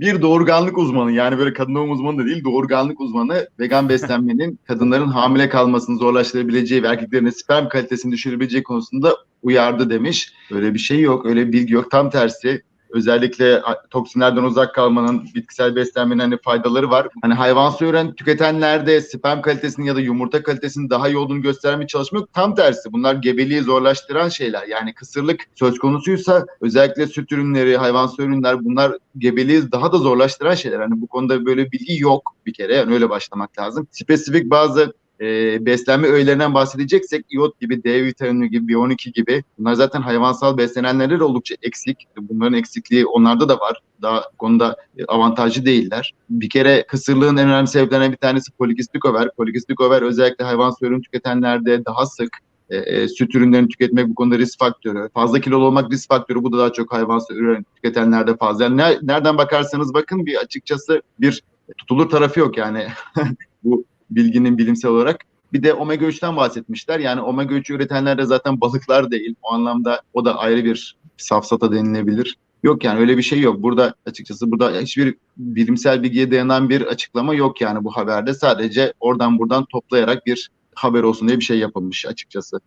bir doğurganlık uzmanı yani böyle kadın doğum uzmanı da değil doğurganlık uzmanı vegan beslenmenin kadınların hamile kalmasını zorlaştırabileceği ve erkeklerin sperm kalitesini düşürebileceği konusunda uyardı demiş. Öyle bir şey yok, öyle bir bilgi yok. Tam tersi özellikle toksinlerden uzak kalmanın, bitkisel beslenmenin hani faydaları var. Hani hayvansı ürün tüketenlerde sperm kalitesinin ya da yumurta kalitesinin daha iyi olduğunu gösteren bir çalışma yok. Tam tersi bunlar gebeliği zorlaştıran şeyler. Yani kısırlık söz konusuysa özellikle süt ürünleri, hayvansı ürünler bunlar gebeliği daha da zorlaştıran şeyler. Hani bu konuda böyle bilgi yok bir kere. Yani öyle başlamak lazım. Spesifik bazı e, beslenme öğelerinden bahsedeceksek iot gibi, D vitamini gibi, B12 gibi bunlar zaten hayvansal beslenenlerde de oldukça eksik. Bunların eksikliği onlarda da var. Daha konuda avantajlı değiller. Bir kere kısırlığın en önemli sebeplerinden bir tanesi polikistik over. Polikistik over özellikle hayvansal ürün tüketenlerde daha sık e, e, süt ürünlerini tüketmek bu konuda risk faktörü. Fazla kilolu olmak risk faktörü. Bu da daha çok hayvansal ürün tüketenlerde fazla. Yani ne, nereden bakarsanız bakın bir açıkçası bir tutulur tarafı yok yani. bu bilginin bilimsel olarak. Bir de omega 3'ten bahsetmişler. Yani omega 3 üretenler de zaten balıklar değil. O anlamda o da ayrı bir safsata denilebilir. Yok yani öyle bir şey yok. Burada açıkçası burada hiçbir bilimsel bilgiye dayanan bir açıklama yok yani bu haberde. Sadece oradan buradan toplayarak bir haber olsun diye bir şey yapılmış açıkçası.